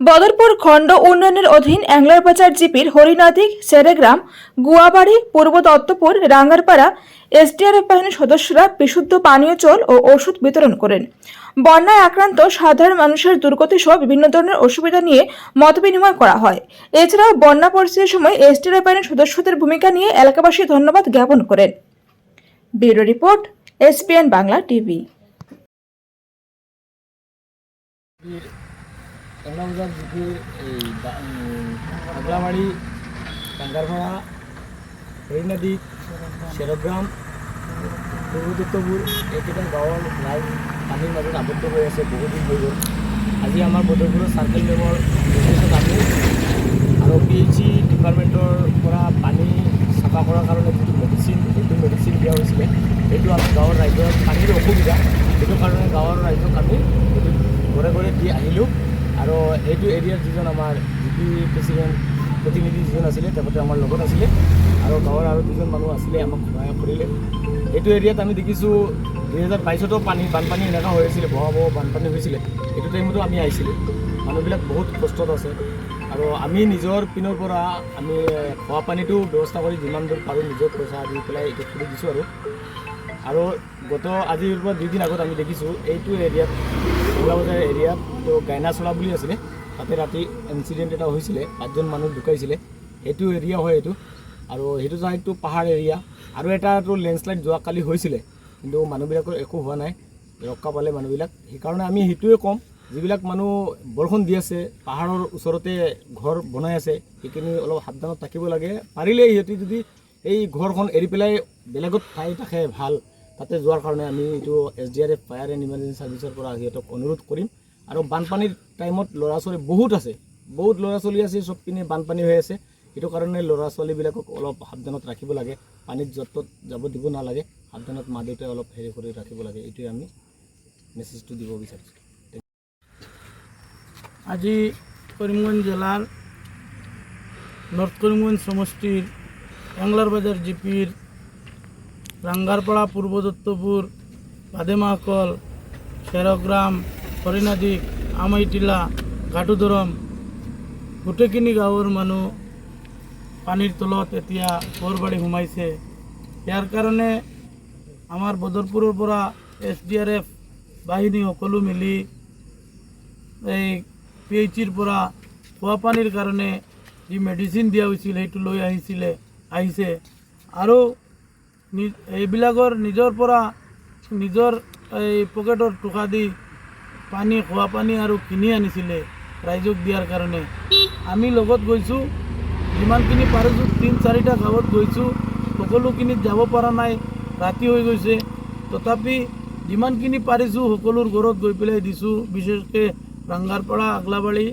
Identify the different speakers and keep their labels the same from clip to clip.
Speaker 1: বদরপুর খণ্ড উন্নয়নের অধীন অ্যাংলারবাজার জিপির হরিনাদিক সেরেগ্রাম, গুয়াবাড়ি, পূর্ব দত্তপুর, রাঙ্গারপাড়া এসডিআরএফ বাহিনীর সদস্যরা বিশুদ্ধ পানীয় জল ও ওষুধ বিতরণ করেন। বন্যায় আক্রান্ত সাধারণ মানুষের দুর্গতি সহ বিভিন্ন ধরনের অসুবিধা নিয়ে মতবিনিময় করা হয়। এছাড়াও বন্যা পরিস্থিতির সময় এসডিআরএফ বাহিনীর সদস্যদের ভূমিকা নিয়ে এলাকাবাসী ধন্যবাদ জ্ঞাপন করেন। Bureau report, SPN Bangla TV.
Speaker 2: Kamalabazar জিপির এই আগলাবাড়ি কাঙ্গারপাড়া হরিণাদি শেরগ্রাম পূর্বদত্তপুর এইকেইটা গাঁৱৰ ৰাইজ পানীৰ মাজত আবদ্ধ হৈ আছে বহুদিন হৈ গ'ল আজি আমাৰ বদৰপুৰৰ চাৰ্কেল মেমৰ নিৰ্দেশত আমি আৰু পি এইচ ই ডিপাৰ্টমেণ্টৰ পৰা পানী চাফা কৰাৰ কাৰণে যিটো মেডিচিন সেইটো মেডিচিন দিয়া হৈছিলে সেইটো আমি গাঁৱৰ ৰাইজৰ পানীৰ অসুবিধা সেইটো কাৰণে গাঁৱৰ ৰাইজক আমি ঘৰে ঘৰে দি আহিলোঁ আৰু এইটো এৰিয়াৰ যিজন আমাৰ জি পি প্ৰেচিডেণ্ট, প্ৰতিনিধি যিজন আছিলে, তেখেতে আমাৰ লগত আছিলে। আৰু গাঁৱৰ আৰু দুজন মানুহ আছিলে, আমাক সহায় কৰিলে। এইটো এৰিয়াত আমি দেখিছোঁ, দুহেজাৰ বাইছতো পানী, বানপানী এনেকুৱা হৈ আছিলে, ভয়াৱহ বানপানী হৈছিলে। এইটো টাইমতো আমি আহিছিলোঁ। মানুহবিলাক বহুত কষ্টত আছে। আৰু আমি নিজৰ পিনৰ পৰা আমি খোৱা পানীটো ব্যৱস্থা কৰি যিমান দূৰ পাৰোঁ নিজৰ পইচা দি পেলাই এইটো কৰি দিছোঁ আৰু। আৰু গত আজিৰ পৰা দুদিন আগত আমি দেখিছোঁ, এইটো এৰিয়াত বজাৰ এৰিয়াত তো গাইনাচলা বুলি আছিলে। তাতে ৰাতি ইনচিডেণ্ট এটা হৈছিলে, পাঁচজন মানুহ ঢুকাইছিলে। সেইটো এৰিয়া হয় এইটো। আৰু সেইটো ছাইডটো পাহাৰ এৰিয়া আৰু এটাতো লেণ্ডশ্লাইড যোৱাকালি হৈছিলে। কিন্তু মানুহবিলাকৰ একো হোৱা নাই। ৰক্ষা পালে মানুহবিলাক। সেইকাৰণে আমি সেইটোৱে ক'ম। যিবিলাক মানুহ বৰষুণ দি আছে, পাহাৰৰ ওচৰতে ঘৰ বনাই আছে, সেইখিনি অলপ সাৱধানত থাকিব লাগে। পাৰিলে সিহঁতি যদি এই ঘৰখন এৰি পেলাই বেলেগত ঠাই থাকে ভালো। তাতে যোৱাৰ কাৰণে আমি এইটো S D R F fire and emergency ছাৰ্ভিচৰ পৰা সিহঁতক অনুৰোধ কৰিম। আৰু বানপানীৰ টাইমত ল'ৰা ছোৱালী বহুত আছে, বহুত ল'ৰা ছোৱালী আছে, চব পিনে বানপানী হৈ আছে। সেইটো কাৰণে ল'ৰা ছোৱালীবিলাকক অলপ সাৱধানত ৰাখিব লাগে, পানীত য'ত ত'ত যাব দিব নালাগে, সাৱধানত মা দেউতাই অলপ হেৰি কৰি ৰাখিব লাগে, এইটোৱে আমি মেছেজটো দিব বিচাৰিছোঁ।
Speaker 3: আজি করিমগঞ্জ জেলার, নর্থ করিমগঞ্জ সমষ্টির বাংলারবাজার জিপির রাঙ্গারপাড়া, পূর্ব দত্তপুর বাদেমাকল শেরগ্রাম হরিণাদিক আমাইটিলা ঘাটুদৰম গোটেইখিনি গাঁৱৰ মানুহ পানীৰ তলত এতিয়া ঘৰবাৰী সোমাইছে। ইয়াৰ কাৰণে আমাৰ বদৰপুৰৰ পৰা এছ ডি আৰ এফ বাহিনী সকলো মিলি এই পি এইচ ইৰ পৰা খোৱা পানীৰ কাৰণে যি মেডিচিন দিয়া হৈছিল, সেইটো লৈ আহিছিলে, আহিছে। আৰু এইবিলাকৰ নিজৰ পৰা নিজৰ এই পকেটৰ টকা দি পানী, খোৱা পানী আৰু কিনি আনিছিলে ৰাইজক দিয়াৰ কাৰণে। আমি লগত গৈছোঁ, যিমানখিনি পাৰিছোঁ, তিনি চাৰিটা গাঁৱত গৈছোঁ, সকলোখিনিত যাব পৰা নাই, ৰাতি হৈ গৈছে। তথাপি যিমানখিনি পাৰিছোঁ, সকলোৰ ঘৰত গৈ পেলাই দিছোঁ, বিশেষকৈ ৰাংগাৰপাৰা আগলাবাৰী,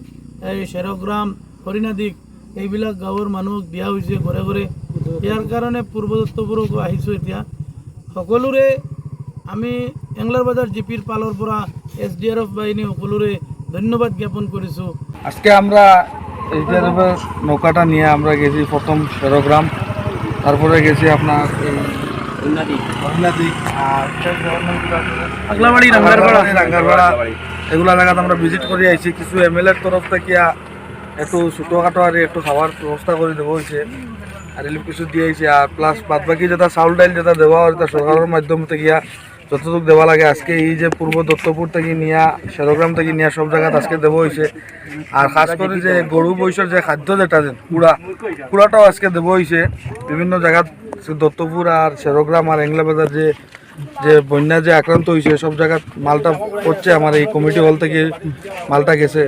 Speaker 3: এই শ্বেৰগ্ৰাম, হৰিণাদিক, এইবিলাক গাঁৱৰ মানুহক দিয়া হৈছে ঘৰে ঘৰে। ইয়াৰ কাৰণে পূৰ্ব দত্তপুৰকো আহিছোঁ এতিয়া। সকলোৰে আমি এংলাৰ বজাৰ জি পিৰ পালৰ পৰা এছ ডি আৰ এফ বাহিনী সকলোৰে ধন্যবাদ জ্ঞাপন কৰিছোঁ।
Speaker 4: আজকে আমরা এইচডিআরএফের নৌকাটা নিয়ে আমরা গেছি প্রথম শেরোগ্রাম তারপরে গেছি আপনার এই আর রাঙ্গারপাড়া। এগুলা জায়গাতে আমরা ভিজিট করে আইছি। কিছু এম এল এর তরফ থেকে একটু ছোটোখাটো আর একটু খাবার ব্যবস্থা করে দেবো হয়েছে আর রিলিফ কিছু দিয়ে আইছে, আর প্লাস বাদ বাকি যেটা চাউল ডাইল যেটা দেওয়া হয় তা সরকারের মাধ্যম থেকে যতটুকু দেওয়া লাগে, আজকে এই যে পূর্ব দত্তপুর থেকে নিয়া শেরগ্রাম থেকে নিয়া সব জায়গাত আজকে দেবো হয়েছে আর খাস করে যে গরু বৈশর যে খাদ্য যেটা কুড়া, কুড়াটাও আজকে দেবো হয়েছে বিভিন্ন জায়গাত দত্তপুর আর শেরগ্রাম আর বাজার যে যে বন্যা যে আক্রান্ত হয়েছে সব জায়গাত মালটা পড়ছে, আমার এই কমিটি হল থেকে মালটা গেছে।